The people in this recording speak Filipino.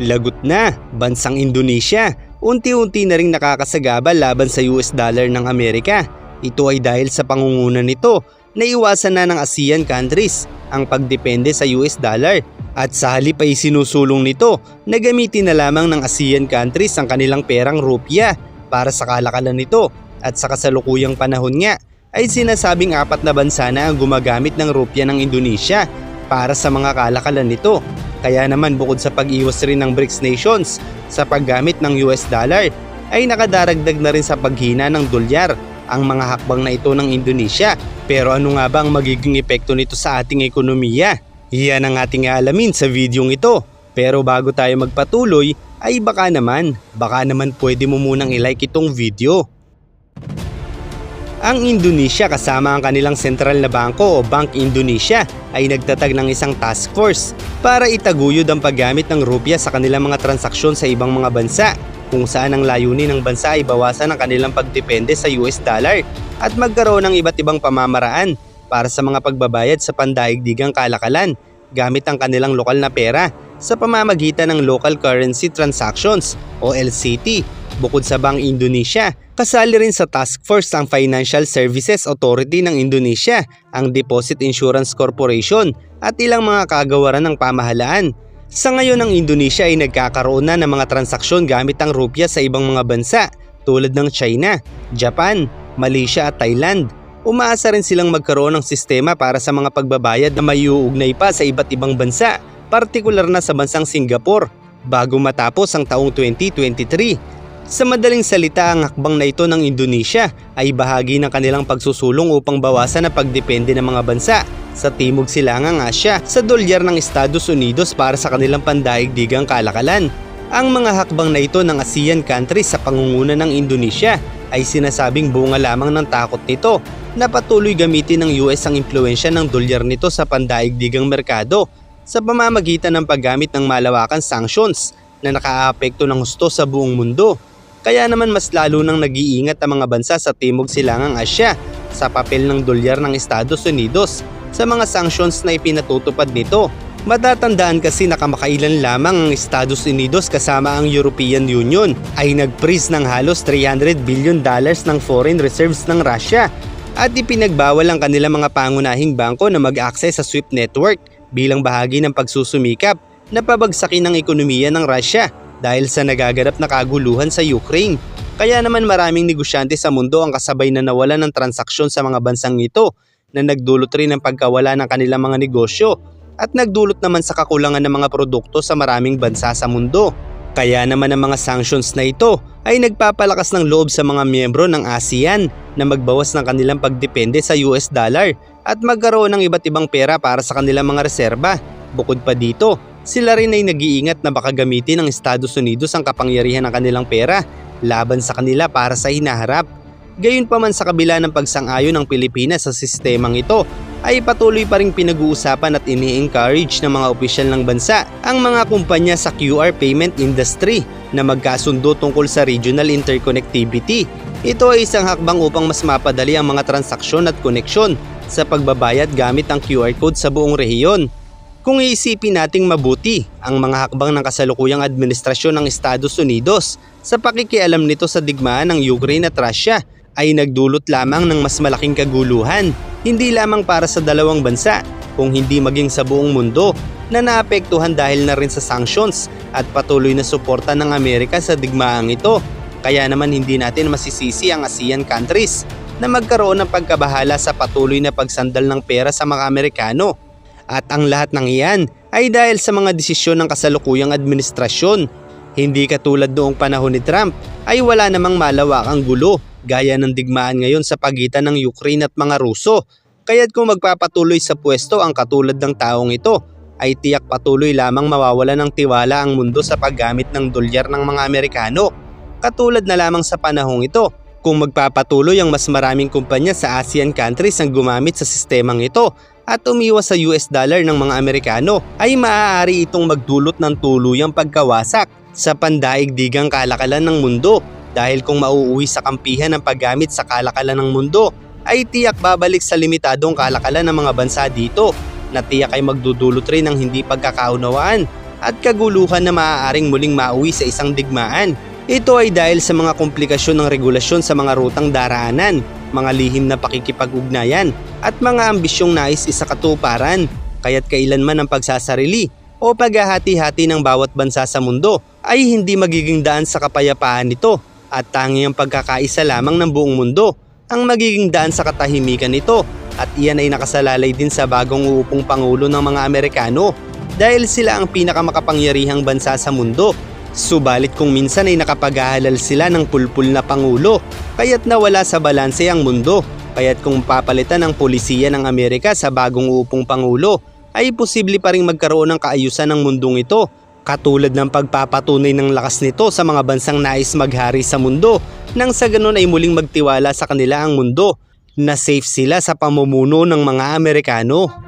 Lagot na, bansang Indonesia, unti-unti na ring nakakasagabal laban sa US dollar ng Amerika. Ito ay dahil sa pangunguna nito na iwasan na ng ASEAN countries ang pagdepende sa US dollar at sa halip ay sinusulong nito na gamitin na lamang ng ASEAN countries ang kanilang perang rupya para sa kalakalan nito at sa kasalukuyang panahon nga ay sinasabing apat na bansa na ang gumagamit ng rupya ng Indonesia para sa mga kalakalan nito. Kaya naman bukod sa pag-iwas rin ng BRICS nations sa paggamit ng US dollar ay nakadaragdag na rin sa paghina ng dolyar ang mga hakbang na ito ng Indonesia. Pero ano nga ba ang magiging epekto nito sa ating ekonomiya? Iyan ang ating aalamin sa videong ito. Pero bago tayo magpatuloy ay baka naman, baka naman pwede mo munang ilike itong video. Ang Indonesia kasama ang kanilang sentral na bangko o Bank Indonesia ay nagtatag ng isang task force para itaguyod ang paggamit ng rupya sa kanilang mga transaksyon sa ibang mga bansa kung saan ang layunin ng bansa ay bawasan ang kanilang pagdepende sa US dollar at magkaroon ng iba't ibang pamamaraan para sa mga pagbabayad sa pandaigdigang kalakalan gamit ang kanilang lokal na pera sa pamamagitan ng local currency transactions o LCT Bukod sa Bank Indonesia, kasali rin sa task force ang Financial Services Authority ng Indonesia, ang Deposit Insurance Corporation at ilang mga kagawaran ng pamahalaan. Sa ngayon ang Indonesia ay nagkakaroon na ng mga transaksyon gamit ang rupya sa ibang mga bansa tulad ng China, Japan, Malaysia at Thailand. Umaasa rin silang magkaroon ng sistema para sa mga pagbabayad na may uugnay pa sa iba't ibang bansa, partikular na sa bansang Singapore, bago matapos ang taong 2023. Sa madaling salita, ang hakbang na ito ng Indonesia ay bahagi ng kanilang pagsusulong upang bawasan ang pagdepende ng mga bansa sa Timog Silangang Asya sa dolyar ng Estados Unidos para sa kanilang pandaigdigang kalakalan. Ang mga hakbang na ito ng ASEAN countries sa pangunguna ng Indonesia ay sinasabing bunga lamang ng takot nito na patuloy gamitin ng US ang impluensya ng dolyar nito sa pandaigdigang merkado sa pamamagitan ng paggamit ng malawakan sanctions na nakaapekto ng husto sa buong mundo. Kaya naman mas lalo nang nag-iingat ang mga bansa sa Timog Silangang Asya sa papel ng dolyar ng Estados Unidos sa mga sanctions na ipinatutupad nito. Matatandaan kasi na kamakailan lamang ang Estados Unidos kasama ang European Union ay nag-freeze ng halos 300 billion dollars ng foreign reserves ng Russia at ipinagbawal ang kanilang mga pangunahing bangko na mag-access sa SWIFT network bilang bahagi ng pagsusumikap na pabagsakin ang ekonomiya ng Russia dahil sa nagaganap na kaguluhan sa Ukraine. Kaya naman maraming negosyante sa mundo ang kasabay na nawalan ng transaksyon sa mga bansang ito na nagdulot rin ng pagkawala ng kanilang mga negosyo at nagdulot naman sa kakulangan ng mga produkto sa maraming bansa sa mundo. Kaya naman ang mga sanctions na ito ay nagpapalakas ng loob sa mga miyembro ng ASEAN na magbawas ng kanilang pagdepende sa US dollar at magkaroon ng iba't ibang pera para sa kanilang mga reserba. Bukod pa dito, sila rin ay nag-iingat na baka gamitin ng Estados Unidos ang kapangyarihan ng kanilang pera laban sa kanila para sa hinaharap. Gayunpaman sa kabila ng pagsang-ayon ng Pilipinas sa sistemang ito, ay patuloy pa rin pinag-uusapan at ini-encourage ng mga opisyal ng bansa ang mga kumpanya sa QR payment industry na magkasundo tungkol sa regional interconnectivity. Ito ay isang hakbang upang mas mapadali ang mga transaksyon at koneksyon sa pagbabayad gamit ang QR code sa buong rehiyon. Kung iisipin nating mabuti ang mga hakbang ng kasalukuyang administrasyon ng Estados Unidos sa pakikialam nito sa digmaan ng Ukraine at Russia ay nagdulot lamang ng mas malaking kaguluhan, hindi lamang para sa dalawang bansa, kung hindi maging sa buong mundo na naapektuhan dahil na rin sa sanctions at patuloy na suporta ng Amerika sa digmaang ito. Kaya naman hindi natin masisisi ang ASEAN countries na magkaroon ng pagkabahala sa patuloy na pagsandal ng pera sa mga Amerikano at ang lahat ng iyan ay dahil sa mga desisyon ng kasalukuyang administrasyon. Hindi katulad noong panahon ni Trump ay wala namang malawakang gulo gaya ng digmaan ngayon sa pagitan ng Ukraine at mga Ruso. Kaya't kung magpapatuloy sa pwesto ang katulad ng taong ito, ay tiyak patuloy lamang mawawala ng tiwala ang mundo sa paggamit ng dolyar ng mga Amerikano. Katulad na lamang sa panahong ito, kung magpapatuloy ang mas maraming kumpanya sa ASEAN countries ang gumamit sa sistemang ito at umiwas sa US dollar ng mga Amerikano ay maaari itong magdulot ng tuluyang pagkawasak sa pandaigdigang kalakalan ng mundo dahil kung mauuwi sa kampihan ng paggamit sa kalakalan ng mundo ay tiyak babalik sa limitadong kalakalan ng mga bansa dito na tiyak ay magdudulot rin ng hindi pagkakaunawaan at kaguluhan na maaaring muling mauwi sa isang digmaan. Ito ay dahil sa mga komplikasyon ng regulasyon sa mga rutang daraanan, mga lihim na pakikipag-ugnayan at mga ambisyong nais isakatuparan. Kaya't kailanman ang pagsasarili o paghahati-hati ng bawat bansa sa mundo ay hindi magiging daan sa kapayapaan nito at tanging ang pagkakaisa lamang ng buong mundo ang magiging daan sa katahimikan nito at iyan ay nakasalalay din sa bagong uupong pangulo ng mga Amerikano dahil sila ang pinakamakapangyarihang bansa sa mundo. Subalit kung minsan ay nakapaghahalal sila ng pulpul na pangulo, kaya't nawala sa balanse ang mundo. Kaya't kung papalitan ang polisiya ng Amerika sa bagong upong pangulo, ay posible pa rin magkaroon ng kaayusan ng mundong ito. Katulad ng pagpapatunay ng lakas nito sa mga bansang nais maghari sa mundo, nang sa ganun ay muling magtiwala sa kanila ang mundo na safe sila sa pamumuno ng mga Amerikano.